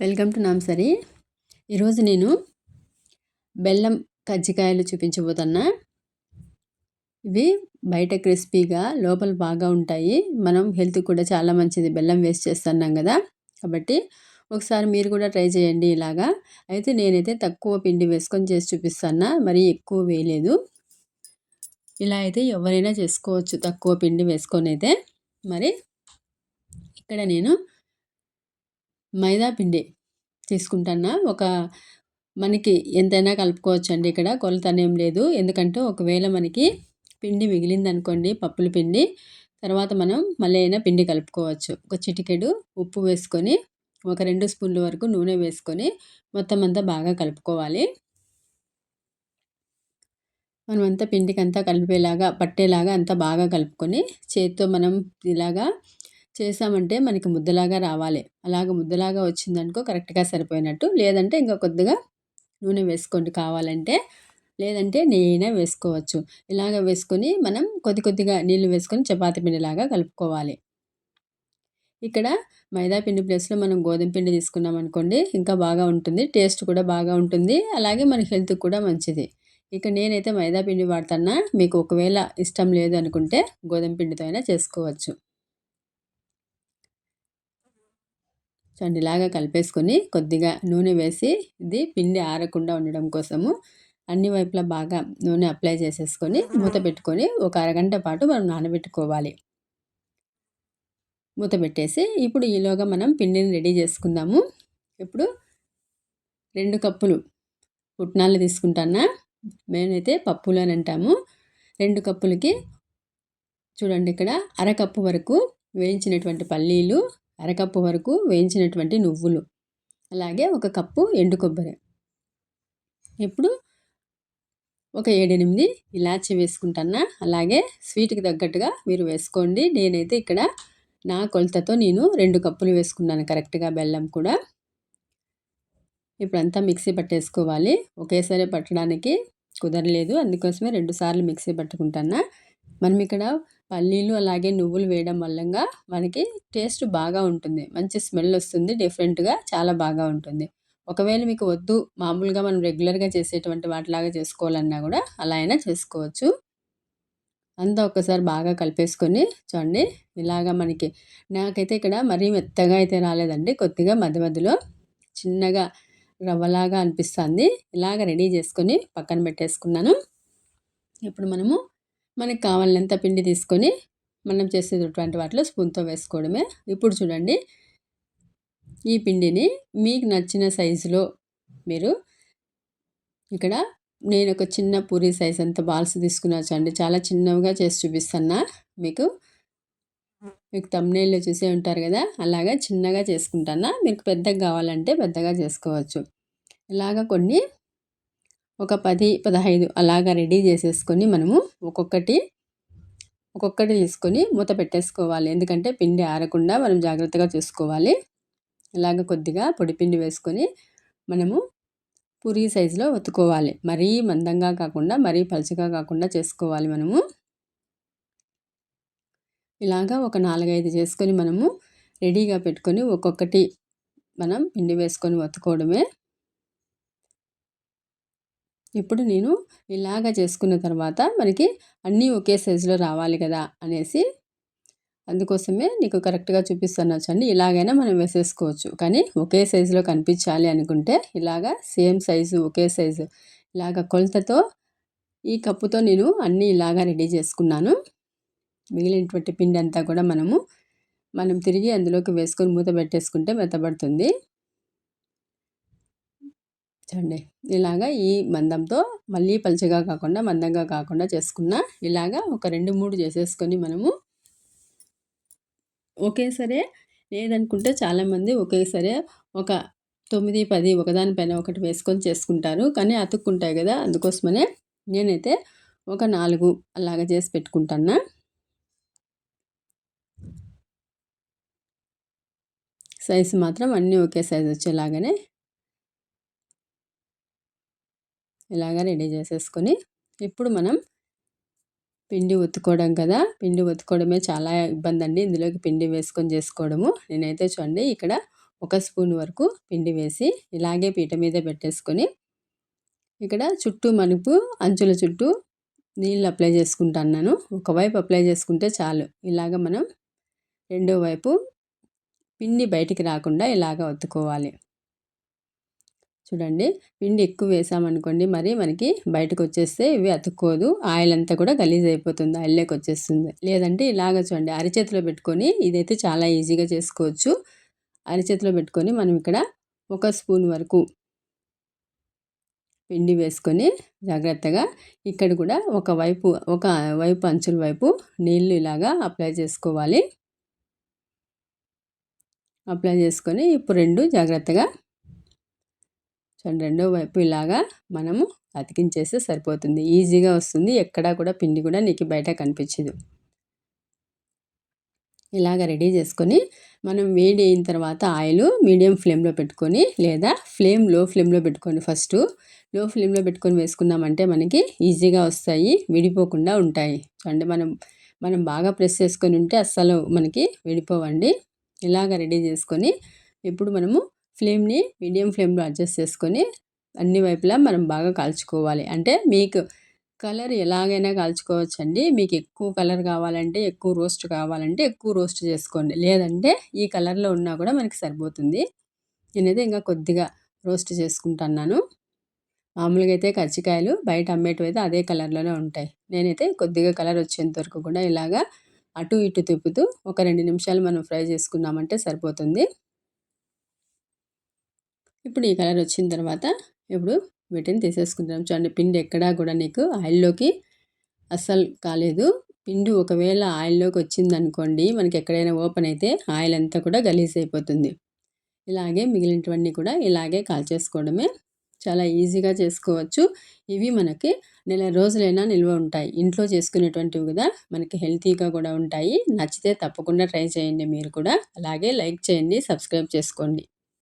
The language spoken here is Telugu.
వెల్కమ్ టు నాంసరి ఈరోజు నేను బెల్లం కజ్జికాయలు చూపించబోతున్నా. ఇవి బయట క్రిస్పీగా లోపల బాగా ఉంటాయి. మనం హెల్త్ కూడా చాలా మంచిది. బెల్లం వేస్ట్ చేస్తున్నాం కదా. కాబట్టి ఒకసారి మీరు కూడా ట్రై చేయండి ఇలాగా. అయితే నేనైతే తక్కువ పిండి వేసుకొని చేసి చూపిస్తున్నా. మరీ ఎక్కువ వేయలేదు. ఇలా అయితే ఎవరైనా చేసుకోవచ్చు తక్కువ పిండి వేసుకొని అయితే. మరి ఇక్కడ నేను మైదా పిండి తీసుకుంటాను? ఒక మనకి ఎంతైనా కలుపుకోవచ్చు అండి ఇక్కడ కొలతనేం లేదు. ఎందుకంటే ఒకవేళ మనకి పిండి మిగిలిందనుకోండి పప్పుల పిండి తర్వాత మనం మళ్ళీ అయినా పిండి కలుపుకోవచ్చు. ఒక చిటికెడు ఉప్పు వేసుకొని ఒక రెండు స్పూన్ల వరకు నూనె వేసుకొని మొత్తం అంతా బాగా కలుపుకోవాలి. మనం అంతా పిండికి అంతా కలిపేలాగా పట్టేలాగా అంతా బాగా కలుపుకొని చేతితో మనం ఇలాగా చేసామంటే మనకి ముద్దలాగా రావాలి. అలాగ ముద్దలాగా వచ్చిందనుకో కరెక్ట్గా సరిపోయినట్టు. లేదంటే ఇంకా కొద్దిగా నూనె వేసుకోండి కావాలంటే లేదంటే నెయ్యినా వేసుకోవచ్చు. ఇలాగ వేసుకొని మనం కొద్ది కొద్దిగా నీళ్ళు వేసుకొని చపాతీ పిండిలాగా కలుపుకోవాలి. ఇక్కడ మైదా పిండి ప్లేస్లో మనం గోధుమ పిండి తీసుకున్నాం అనుకోండి ఇంకా బాగా ఉంటుంది. టేస్ట్ కూడా బాగా ఉంటుంది. అలాగే మన హెల్త్కి కూడా మంచిది. ఇక నేనైతే మైదా పిండి వాడుతున్నా మీకు ఒకవేళ ఇష్టం లేదు అనుకుంటే గోధుమ పిండితో అయినా చేసుకోవచ్చు. చూడండి ఇలాగా కలిపేసుకొని కొద్దిగా నూనె వేసి ఇది పిండి ఆరకుండా ఉండడం కోసము అన్ని వైపులా బాగా నూనె అప్లై చేసేసుకొని మూత పెట్టుకొని ఒక అరగంట పాటు మనం నానబెట్టుకోవాలి. మూత పెట్టేసి ఇప్పుడు ఈలోగా మనం పిండిని రెడీ చేసుకుందాము. ఇప్పుడు రెండు కప్పులు పుట్నాలు తీసుకుంటానా? మేమైతే పప్పులు అని అంటాము. రెండు కప్పులకి చూడండి ఇక్కడ అరకప్పు వరకు వేయించినటువంటి పల్లీలు అరకప్పు వరకు వేయించినటువంటి నువ్వులు. అలాగే ఒక కప్పు ఎండు కొబ్బరి. ఇప్పుడు ఒక ఏడెనిమిది ఇలాచి వేసుకుంటానా? అలాగే స్వీట్కి తగ్గట్టుగా మీరు వేసుకోండి. నేనైతే ఇక్కడ నా కొలతతో నేను రెండు కప్పులు వేసుకున్నాను కరెక్ట్గా బెల్లం కూడా. ఇప్పుడంతా మిక్సీ పట్టేసుకోవాలి. ఒకేసారి పట్టడానికి కుదరలేదు. అందుకోసమే రెండు సార్లు మిక్సీ పట్టుకుంటానా? మనం ఇక్కడ పల్లీలు అలాగే నువ్వులు వేయడం వల్లంగా మనకి టేస్ట్ బాగా ఉంటుంది. మంచి స్మెల్ వస్తుంది డిఫరెంట్గా చాలా బాగా ఉంటుంది. ఒకవేళ మీకు వద్దు మామూలుగా మనం రెగ్యులర్గా చేసేటువంటి వాటిలాగా చేసుకోవాలన్నా కూడా అలా అయినా చేసుకోవచ్చు. అంతా ఒక్కసారి బాగా కలిపేసుకొని చూడండి ఇలాగా మనకి నాకైతే ఇక్కడ మరీ మెత్తగా అయితే రాలేదండి. కొద్దిగా మధ్య మధ్యలో చిన్నగా రవ్వలాగా అనిపిస్తుంది. ఇలాగ రెడీ చేసుకొని పక్కన పెట్టేసుకున్నాను. ఇప్పుడు మనము మనకు కావాలంత పిండి తీసుకొని మనం చేసేటటువంటి వాటిలో స్పూన్తో వేసుకోవడమే. ఇప్పుడు చూడండి. ఈ పిండిని మీకు నచ్చిన సైజులో మీరు ఇక్కడ నేను ఒక చిన్న పూరి సైజ్ అంత బాల్స్ తీసుకున్నాను అండి చాలా చిన్నవిగా చేసి చూపిస్తున్నా మీకు. మీకు తమ్నేళ్ళు చూసే ఉంటారు కదా. అలాగా చిన్నగా చేసుకుంటానా? మీకు పెద్దగా కావాలంటే పెద్దగా చేసుకోవచ్చు. ఇలాగ కొన్ని ఒక పది పదహైదు అలాగా రెడీ చేసేసుకొని మనము ఒక్కొక్కటి ఒక్కొక్కటి తీసుకొని మూత పెట్టేసుకోవాలి. ఎందుకంటే పిండి ఆరకుండా మనం జాగ్రత్తగా చూసుకోవాలి. ఇలాగ కొద్దిగా పొడిపిండి వేసుకొని మనము పూరి సైజులో ఒత్తుకోవాలి. మరీ మందంగా కాకుండా మరీ పలుచగా కాకుండా చేసుకోవాలి మనము. ఇలాగా ఒక నాలుగైదు చేసుకొని మనము రెడీగా పెట్టుకొని ఒక్కొక్కటి మనం పిండి వేసుకొని ఒత్తుకోవడమే ఇప్పుడు నేను ఇలాగ చేసుకున్న తర్వాత మనకి అన్నీ ఒకే సైజులో రావాలి కదా అనేసి అందుకోసమే నీకు కరెక్ట్గా చూపిస్తాను. అండి ఇలాగైనా మనం వేసేసుకోవచ్చు. కానీ ఒకే సైజులో కనిపించాలి అనుకుంటే ఇలాగా సేమ్ సైజు ఒకే సైజు ఇలాగ కొలతతో ఈ కప్పుతో నేను అన్నీ ఇలాగా రెడీ చేసుకున్నాను. మిగిలినటువంటి పిండి అంతా కూడా మనము మనం తిరిగి అందులోకి వేసుకొని మూత పెట్టేసుకుంటే మెత్తబడుతుంది. చూడండి. ఇలాగా ఈ మందంతో మళ్ళీ పలుచగా కాకుండా మందంగా కాకుండా చేసుకున్న ఇలాగా ఒక రెండు మూడు చేసేసుకొని మనము ఒకేసారి లేదనుకుంటే చాలామంది ఒకేసారి ఒక తొమ్మిది పది ఒకదానిపైన ఒకటి వేసుకొని చేసుకుంటారు. కానీ అతుక్కుంటాయి కదా అందుకోసమనే నేనైతే ఒక నాలుగు అలాగ చేసి పెట్టుకుంటాను సైజు మాత్రం అన్నీ ఒకే సైజు వచ్చేలాగానే ఇలాగ రెడీ చేసేసుకొని ఇప్పుడు మనం పిండి ఒత్తుకోవడం కదా. పిండి ఒత్తుకోవడమే చాలా ఇబ్బంది అండి ఇందులోకి పిండి వేసుకొని చేసుకోవడము. నేనైతే చూడండి ఇక్కడ ఒక స్పూన్ వరకు పిండి వేసి ఇలాగే పీట మీద పెట్టేసుకొని ఇక్కడ చుట్టూ మనుపు అంచుల చుట్టూ నీళ్ళు అప్లై చేసుకుంటున్నాను ఒకవైపు అప్లై చేసుకుంటే చాలు. ఇలాగ మనం రెండో వైపు పిండి బయటికి రాకుండా ఇలాగ ఒత్తుకోవాలి. చూడండి పిండి ఎక్కువ వేసామనుకోండి మరి మనకి బయటకు వచ్చేస్తే ఇవి అతుక్కోదు. ఆయిల్ అంతా కూడా గలీజ్ అయిపోతుంది ఆయిల్లోకి వచ్చేస్తుంది లేదంటే ఇలాగ చూడండి అరిచేతిలో పెట్టుకొని ఇదైతే చాలా ఈజీగా చేసుకోవచ్చు. అరిచేతిలో పెట్టుకొని మనం ఇక్కడ ఒక స్పూన్ వరకు పిండి వేసుకొని జాగ్రత్తగా ఇక్కడ కూడా ఒక వైపు ఒక వైపు అంచుల వైపు నీళ్ళు ఇలాగా అప్లై చేసుకోవాలి. అప్లై చేసుకొని ఇప్పుడు రెండు జాగ్రత్తగా సో రెండో వైపు ఇలాగా మనము అతికించేస్తే సరిపోతుంది. ఈజీగా వస్తుంది. ఎక్కడా కూడా పిండి కూడా నీకు బయట కనిపించదు. ఇలాగ రెడీ చేసుకొని మనం వేడి అయిన తర్వాత ఆయిల్ మీడియం ఫ్లేమ్లో పెట్టుకొని లేదా ఫ్లేమ్లో ఫ్లేమ్లో పెట్టుకొని ఫస్ట్లో ఫ్లేమ్లో పెట్టుకొని వేసుకున్నామంటే మనకి ఈజీగా వస్తాయి. విడిపోకుండా ఉంటాయి. అంటే మనం మనం బాగా ప్రెస్ చేసుకొని ఉంటే అస్సలు మనకి విడిపోవండి. ఇలాగ రెడీ చేసుకొని ఇప్పుడు మనము ఫ్లేమ్ని మీడియం ఫ్లేమ్లో అడ్జస్ట్ చేసుకొని అన్ని వైపులా మనం బాగా కాల్చుకోవాలి. అంటే మీకు కలర్ ఎలాగైనా కాల్చుకోవచ్చండి. మీకు ఎక్కువ కలర్ కావాలంటే ఎక్కువ రోస్ట్ కావాలంటే ఎక్కువ రోస్ట్ చేసుకోండి. లేదంటే ఈ కలర్లో ఉన్నా కూడా మనకి సరిపోతుంది. నేనైతే ఇంకా కొద్దిగా రోస్ట్ చేసుకుంటున్నాను. మామూలుగా అయితే కజ్జికాయలు బయట అమ్మేటివి అయితే అదే కలర్లోనే ఉంటాయి. నేనైతే కొద్దిగా కలర్ వచ్చేంత వరకు కూడా ఇలాగా అటు ఇటు తిప్పుతూ ఒక రెండు నిమిషాలు మనం ఫ్రై చేసుకున్నామంటే సరిపోతుంది. ఇప్పుడు ఈ కలర్ వచ్చిన తర్వాత ఇప్పుడు వీటిని తీసేసుకుంటాం చూడండి పిండి ఎక్కడా కూడా నీకు ఆయిల్లోకి అస్సలు కాలేదు. పిండి ఒకవేళ ఆయిల్లోకి వచ్చిందనుకోండి మనకి ఎక్కడైనా ఓపెన్ అయితే ఆయిల్ అంతా కూడా గలీజ్ అయిపోతుంది ఇలాగే మిగిలినవన్నీ కూడా ఇలాగే కాల్చేసుకోవడమే చాలా ఈజీగా చేసుకోవచ్చు. ఇవి మనకి నెల రోజులైనా నిల్వ ఉంటాయి. ఇంట్లో చేసుకునేటువంటివి కదా మనకి హెల్తీగా కూడా ఉంటాయి. నచ్చితే తప్పకుండా ట్రై చేయండి మీరు కూడా. అలాగే లైక్ చేయండి సబ్స్క్రైబ్ చేసుకోండి.